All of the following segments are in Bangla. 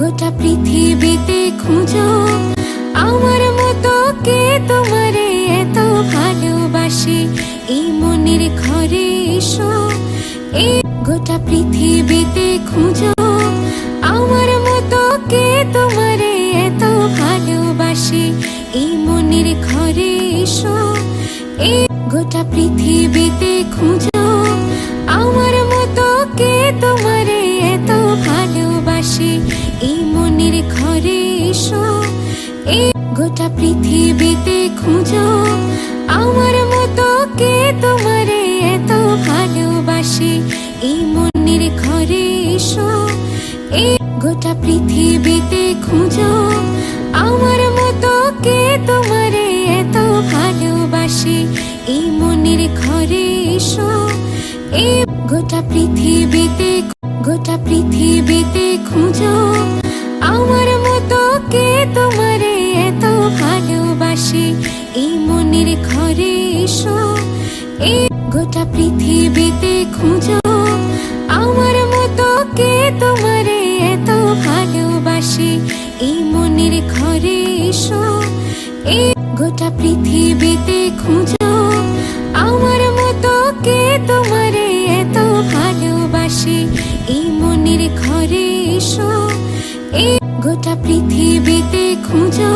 গোটা পৃথিবীতে খুঁজো। আমার মতো কে তোমারে এত ভালোবাসে? এই মনের ঘরে এসো। এই গোটা পৃথিবীতে খুঁজো। আমার মতো কে তোমারে এত ভালোবাসে? এই মনের ঘরে এসো। এই গোটা পৃথিবীতে খুঁজো। মনের ঘরে এসো। এই গোটা পৃথিবীতে খুঁজো। আমার মতো কে তোমারে এত ভালোবাসে? এই মনের ঘরে এসো। এই গোটা পৃথিবীতে খুঁজো। আমার মতো কে তোমারে এত ভালোবাসে? এই মনের ঘরে এসো। এই গোটা পৃথিবীতে গোটা পৃথিবীতে ঘরে এসো। এই গোটা পৃথিবীতে খুঁজো। আমার মতো কে তোমারে এত ভালোবাসে? এই মনের ঘরে এসো। এই গোটা পৃথিবীতে খুঁজো। আমার মতো কে তোমারে এত ভালোবাসে? এই মনের ঘরে এসো। এই গোটা পৃথিবীতে খুঁজো।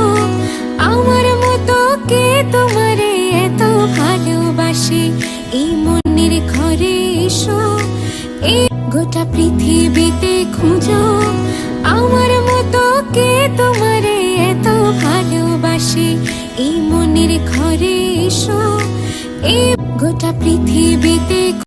এই গোটা পৃথিবীতে খুঁজো, আমার মতো কে তোমারে এত ভালোবাসে? এই মনের ঘরে এসো এ গোটা পৃথিবীতে